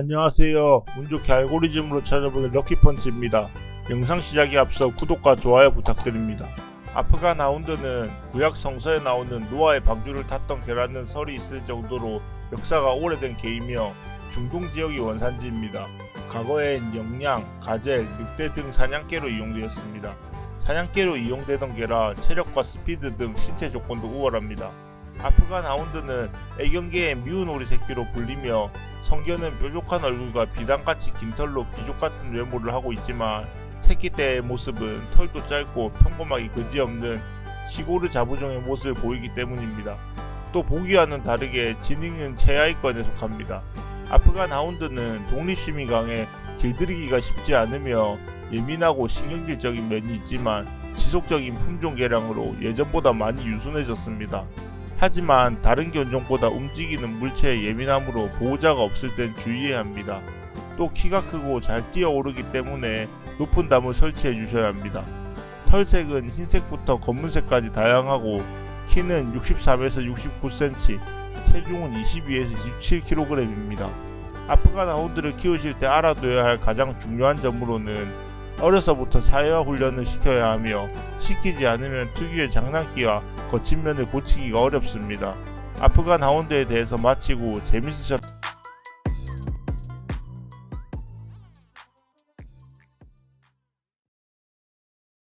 안녕하세요. 운 좋게 알고리즘으로 찾아보는 럭키펀치입니다. 영상 시작에 앞서 구독과 좋아요 부탁드립니다. 아프간 하운드는 구약 성서에 나오는 노아의 방주를 탔던 개라는 설이 있을 정도로 역사가 오래된 개이며 중동 지역이 원산지입니다. 과거엔 영양, 가젤, 늑대 등 사냥개로 이용되었습니다. 사냥개로 이용되던 개라 체력과 스피드 등 신체 조건도 우월합니다. 아프간 하운드는 애견계의 미운 오리 새끼로 불리며 성견은 뾰족한 얼굴과 비단같이 긴 털로 귀족 같은 외모를 하고 있지만 새끼 때의 모습은 털도 짧고 평범하기 그지없는 시고르 자부종의 모습을 보이기 때문입니다. 또 보기와는 다르게 지능은 최하위권에 속합니다. 아프간 하운드는 독립심이 강해 길들이기가 쉽지 않으며 예민하고 신경질적인 면이 있지만 지속적인 품종 개량으로 예전보다 많이 유순해졌습니다. 하지만 다른 견종보다 움직이는 물체에 예민함으로 보호자가 없을 땐 주의해야 합니다. 또 키가 크고 잘 뛰어오르기 때문에 높은 담을 설치해 주셔야 합니다. 털색은 흰색부터 검은색까지 다양하고 키는 63에서 69cm, 체중은 22에서 27kg입니다. 아프간 하운드를 키우실 때 알아둬야 할 가장 중요한 점으로는 어려서부터 사회화 훈련을 시켜야 하며 시키지 않으면 특유의 장난기와 거친 면을 고치기가 어렵습니다. 아프간 하운드에 대해서 마치고 재밌으셨